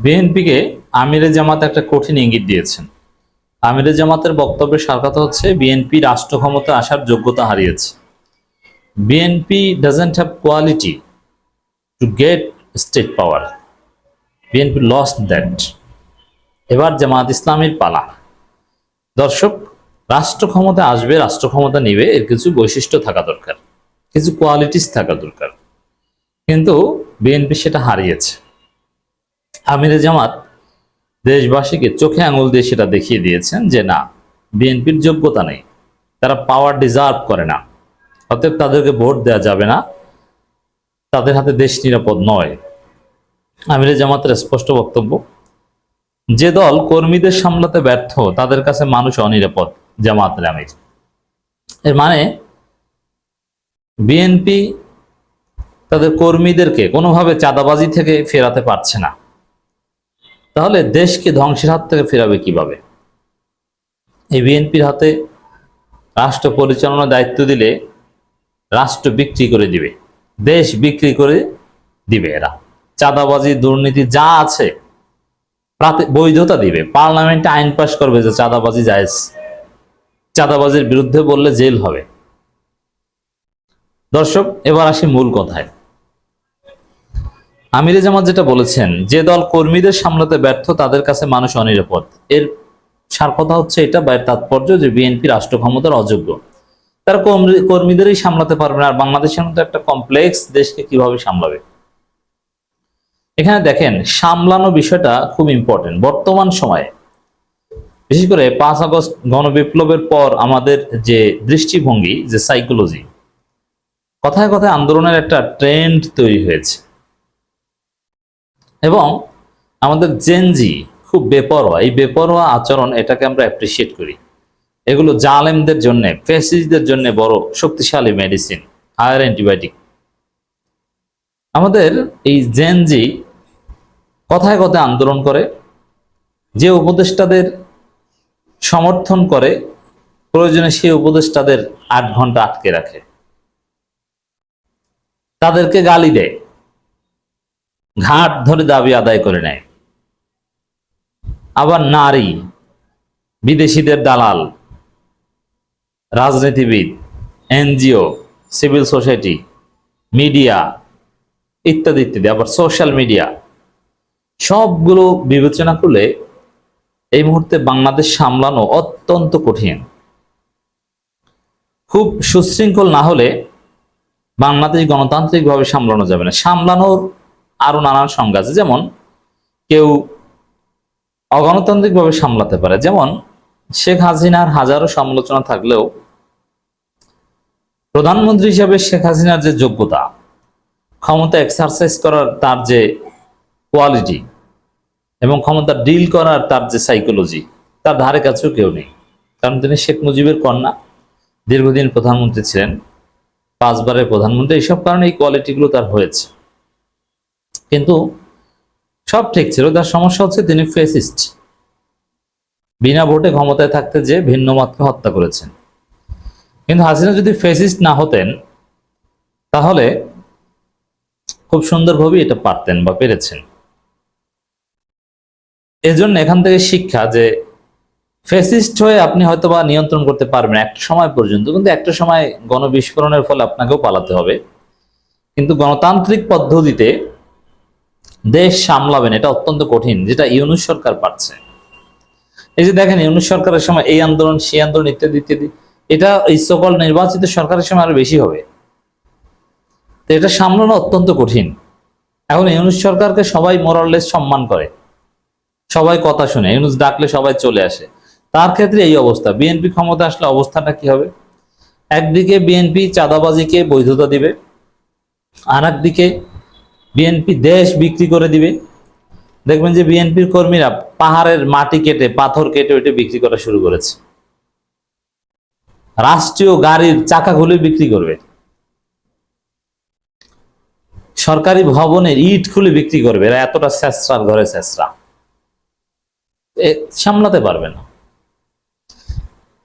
বিএনপিকে আমিরে জামাত একটা কঠিন ইঙ্গিত দিয়েছেন। আমিরে জামাতের বক্তব্যের সার কথা হচ্ছে বিএনপি রাষ্ট্র ক্ষমতা আসার যোগ্যতা হারিয়েছে। BNP doesn't have quality to get state power BNP lost that এবার জামাত ইসলামের পালা। দর্শক, রাষ্ট্র ক্ষমতা আসবে, রাষ্ট্র ক্ষমতা নিবে, এর কিছু বৈশিষ্ট্য থাকা দরকার। কিছু কোয়ালিটিস থাকা দরকার। কিন্তু বিএনপি সেটা হারিয়েছে। আমিরে জামাত দেশবাসীকে চোখে আঙুল দিয়ে সেটা দেখিয়ে দিয়েছেন যে না, বিএনপির যোগ্যতা নেই। তারা পাওয়ার ডিজার্ভ করে না। অতএব তাদেরকে ভোট দেওয়া যাবে না। তাদের হাতে দেশ নিরাপদ নয়। আমিরে জামাতের স্পষ্ট বক্তব্য, যে দল কর্মীদের সামলাতে ব্যর্থ, তাদের কাছে মানুষ অনিরাপদ জামাতের আমির। এর মানে বিএনপি তাদের কর্মীদেরকে কোনোভাবে চাঁদাবাজি থেকে ফেরাতে পারছে না। তাহলে দেশকে ধ্বংসের হাত থেকে ফেরাবে কীভাবে? এই বিএনপির হাতে রাষ্ট্র পরিচালনার দায়িত্ব দিলে রাষ্ট্র বিক্রি করে দিবে, দেশ বিক্রি করে দিবে এরা। চাঁদাবাজি, দুর্নীতি যা আছে বৈধতা দিবে। পার্লামেন্টে আইন পাশ করবে যে চাঁদাবাজি জায়েজ। চাঁদাবাজির বিরুদ্ধে বললে জেল হবে। দর্শক, এবার আসি মূল কথায়। আমিরে জামাত যেটা বলেছেন, যে দল কর্মীদের সামলাতে ব্যর্থ, তাদের কাছে মানুষ অনিরাপদ। এর সার কথা হচ্ছে এটা বা তাৎপর্য যে বিএনপি রাষ্ট্র ক্ষমতার অযোগ্য। তারা কর্মীদেরই সামলাতে পারবে না, আর বাংলাদেশের মতো একটা কমপ্লেক্স দেশকে কীভাবে সামলাবে? এখানে দেখেন, সামলানো বিষয়টা খুব ইম্পর্টেন্ট বর্তমান সময়ে, বিশেষ করে পাঁচ আগস্ট গণবিপ্লবের পর আমাদের যে দৃষ্টিভঙ্গি, যে সাইকোলজি কথায় কথায় আন্দোলনের একটা ট্রেন্ড তৈরি হয়েছে। এবং আমাদের জেনজি খুব বেপরোয়া। এই বেপরোয়া আচরণ এটাকে আমরা অ্যাপ্রিসিয়েট করি। এগুলো জালেমদের জন্য ফেসিসদের জন্য বড় শক্তিশালী মেডিসিন হায়ার অ্যান্টিবায়োটিক আমাদের এই জেনজি কথায় কথায় আন্দোলন করে, যে উপদেষ্টাদের সমর্থন করে, প্রয়োজনে সেই উপদেষ্টাদের আট ঘণ্টা আটকে রাখে। তাদেরকে গালি দেয়। ঘাট ধরে দাবি আদায় করে নেয়। আবার নারী, বিদেশিদের দালাল, রাজনীতিবিদ, এনজিও, সিভিল সোসাইটি, মিডিয়া ইত্যাদি ইত্যাদি, আবার সোশ্যাল মিডিয়া, সবগুলো বিবেচনা করলে এই মুহূর্তে বাংলাদেশ সামলানো অত্যন্ত কঠিন। খুব সুশৃঙ্খল না হলে বাংলাদেশ গণতান্ত্রিকভাবে সামলানো যাবে না। সামলানোর আরও নানান সংজ্ঞা আছে। যেমন কেউ অগণতান্ত্রিকভাবে সামলাতে পারে। যেমন শেখ হাসিনার হাজারো সমালোচনা থাকলেও প্রধানমন্ত্রী হিসেবে শেখ হাসিনার যে যোগ্যতা, ক্ষমতা এক্সারসাইজ করার তার যে কোয়ালিটি এবং ক্ষমতা ডিল করার তার যে সাইকোলজি তার ধারে কাছেও কেউ নেই। কারণ তিনি শেখ মুজিবের কন্যা। দীর্ঘদিন প্রধানমন্ত্রী ছিলেন। পাঁচবারের প্রধানমন্ত্রী। এইসব কারণে এই কোয়ালিটিগুলো তার হয়েছে। কিন্তু সব ঠিক ছিল। তার সমস্যা হচ্ছে তিনি ফেসিস্ট। বিনা ভোটে ক্ষমতায় থাকতে যে ভিন্ন মতকে হত্যা করেছেন। কিন্তু হাসিনা যদি ফেসিস্ট না হতেন, তাহলে খুব সুন্দরভাবে এটা পারতেন বা পেরেছেন। এজন্য এখান থেকে শিক্ষা যে ফেসিস্ট হয়ে আপনি হয়তো বা নিয়ন্ত্রণ করতে পারবেন একটা সময় পর্যন্ত, কিন্তু একটা সময় গণবিস্ফোরণের ফলে আপনাকেও পালাতে হবে। কিন্তু গণতান্ত্রিক পদ্ধতিতে দেশ সামলাবেন, এটা অত্যন্ত কঠিন, যেটা ইউনুস সরকার পারছে। এই যে দেখেন, ইউনুস সরকারের সময় এই আন্দোলন, সেই আন্দোলন ইত্যাদি ইত্যাদি, এটা এই সকল নির্বাচিত সরকারের সময় আরও বেশি হবে। তো এটা সামলানো অত্যন্ত কঠিন। এখন ইউনুস সরকারকে সবাই মোরাললেস সম্মান করে। সবাই কথা শুনে, ইউনুস ডাকলে সবাই চলে আসে। তার ক্ষেত্রে এই অবস্থা, বিএনপি ক্ষমতা আসলে অবস্থাটা কি হবে? একদিকে বিএনপি চাঁদাবাজিকে বৈধতা দিবে আর একদিকে বিএনপি দেশ বিক্রি করে দিবে। দেখবেন যে বিএনপির কর্মীরা পাহাড়ের মাটি কেটে, পাথর কেটে ওইটা বিক্রি করা শুরু করেছে। রাষ্ট্রীয় গাড়ির চাকা খুলে বিক্রি করবে। সরকারি ভবনের ইট খুলে বিক্রি করবে। এরা এতটা শেষরার ঘরে শেষরা সামলাতে পারবে না।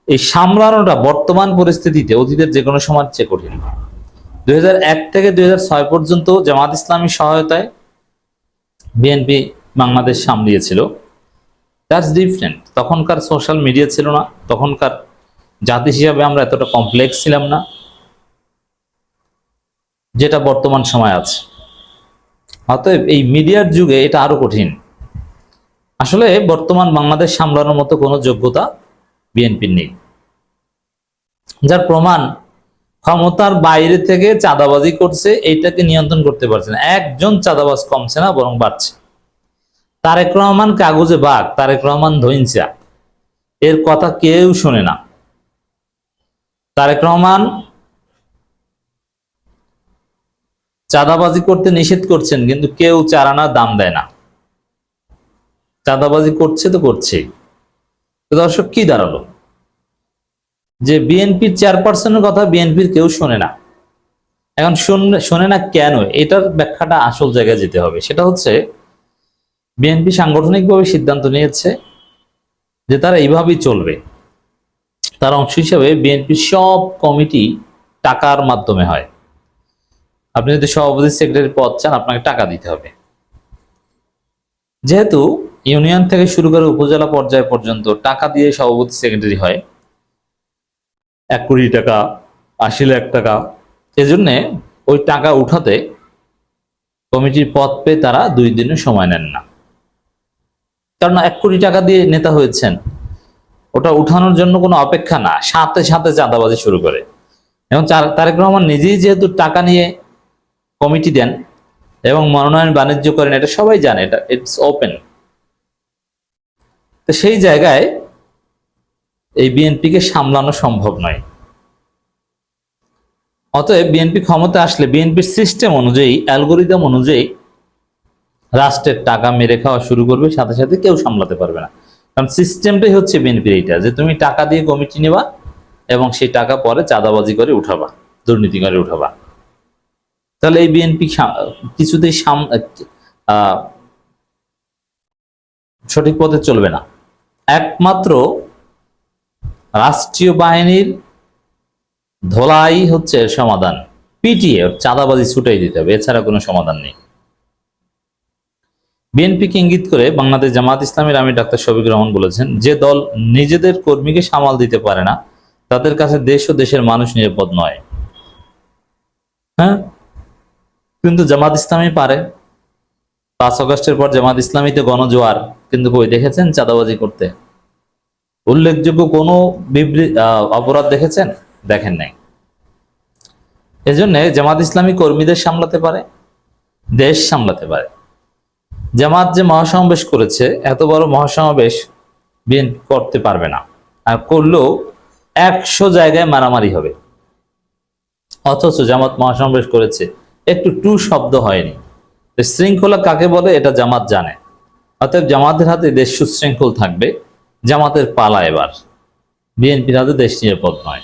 এই সামলানোটা বর্তমান পরিস্থিতিতে অতীতের যে কোনো সময় চেয়ে কঠিন। দুই হাজার এক থেকে দুই হাজার ছয় পর্যন্ত জামাত ইসলামী সহায়তায় বিএনপি বাংলাদেশ সামলিয়েছিল। দ্যাটস ডিফারেন্ট তখনকার সোশ্যাল মিডিয়া ছিল না। তখনকার জাতি হিসাবে আমরা এতটা কমপ্লেক্স ছিলাম না, যেটা বর্তমান সময় আছে। অতএব এই মিডিয়ার যুগে এটা আরও কঠিন। আসলে বর্তমান বাংলাদেশ সামলানোর মতো কোনো যোগ্যতা বিএনপির নেই। যার প্রমাণ ক্ষমতার বাইরে থেকে চাঁদাবাজি করছে, এইটাকে নিয়ন্ত্রণ করতে পারছে না। একজন চাঁদাবাজ কমছে না, বরং বাড়ছে। তারেক রহমান কাগজে বাঘ, তারেক রহমান ধইনচা এর কথা কেউ শোনে না। তারেক রহমান চাঁদাবাজি করতে নিষেধ করছেন, কিন্তু কেউ চারানা দাম দেয় না। চাঁদাবাজি করছে তো করছেই। তো দর্শক, কি দাঁড়াল? যে বিএনপির চেয়ারপারসনের কথা বিএনপির কেউ শোনে না। এখন শুন- না কেন? এটার ব্যাখ্যাটা আসল জায়গায় যেতে হবে। সেটা হচ্ছে, বিএনপি সাংগঠনিকভাবে সিদ্ধান্ত নিয়েছে যে তারা এইভাবেই চলবে। তার অংশ হিসাবে বিএনপির সব কমিটি টাকার মাধ্যমে হয়। আপনি যদি সভাপতি সেক্রেটারি পদ চান, আপনাকে টাকা দিতে হবে। যেহেতু ইউনিয়ন থেকে শুরু করে উপজেলা পর্যায় পর্যন্ত টাকা দিয়ে সভাপতি সেক্রেটারি হয় এক কোটি টাকা, আশি লাখ টাকা। এজন্যে ওই টাকা উঠাতে কমিটির পদ পেয়ে তারা দুই দিনে সময় নেন না। কারণ এক কোটি টাকা দিয়ে নেতা হয়েছেন, ওটা উঠানোর জন্য কোনো অপেক্ষা না সাথে সাথে চাঁদাবাজি শুরু করে। এবং তারেক রহমান নিজেই যেহেতু টাকা নিয়ে কমিটি দেন এবং মনোনয়ন বাণিজ্য করেন, এটা সবাই জানে, এটা ইটস ওপেন তো সেই জায়গায় এই বিএনপিকে সামলানো সম্ভব নয়। অতএব বিএনপি ক্ষমতা আসলে বিএনপির সিস্টেম অনুযায়ী, অ্যালগোরিদম অনুযায়ী রাষ্ট্রের টাকা মেরে খাওয়া শুরু করবে, সাথে সাথে কেউ সামলাতে পারবে না। কারণ সিস্টেমটাই হচ্ছে বিএনপির এইটা, যে তুমি টাকা দিয়ে কমিটি নেবা এবং সেই টাকা পরে চাঁদাবাজি করে উঠাবা, দুর্নীতি করে উঠাবা। তাহলে এই বিএনপি কিছুতেই সাম- সঠিক পথে চলবে না। একমাত্র রাষ্ট্রীয় বাহিনীর ধোলাই হচ্ছে সমাধান। পিটিএ চাঁদাবাজি ছুটাই দিতে হবে, এছাড়া কোনো সমাধান নেই। বিএনপিকে ইঙ্গিত করে বাংলাদেশ জামাত ইসলামের আমি ডাক্তার শফিক রহমান বলেছেন, যে দল নিজেদের কর্মীকে সামাল দিতে পারে না, তাদের কাছে দেশ ও দেশের মানুষ নিরাপদ নয়। হ্যাঁ? কিন্তু জামাত ইসলামী পারে। পাঁচ আগস্টের পর জামাত ইসলামীতে গণজোয়ার, কিন্তু কই দেখেছেন চাঁদাবাজি করতে? উল্লেখযোগ্য কোনো অপরাধ দেখেছেন? দেখেন নাই। এজন্য জামাত ইসলামী কর্মীদের সামলাতে পারে, দেশ সামলাতে পারে। জামাত যে মহাসমাবেশ করেছে, এত বড় মহাসমাবেশ বিএনপি করতে পারবে না। আর করলেও একশো জায়গায় মারামারি হবে। অথচ জামাত মহাসমাবেশ করেছে, একটু টু শব্দ হয়নি। শৃঙ্খলা কাকে বলে, এটা জামাত জানে। অতএব জামাতের হাতে দেশ সুশৃঙ্খল থাকবে। জামাতের পালা এবার। বিএনপি তাদের দেশ নিরাপদ নয়।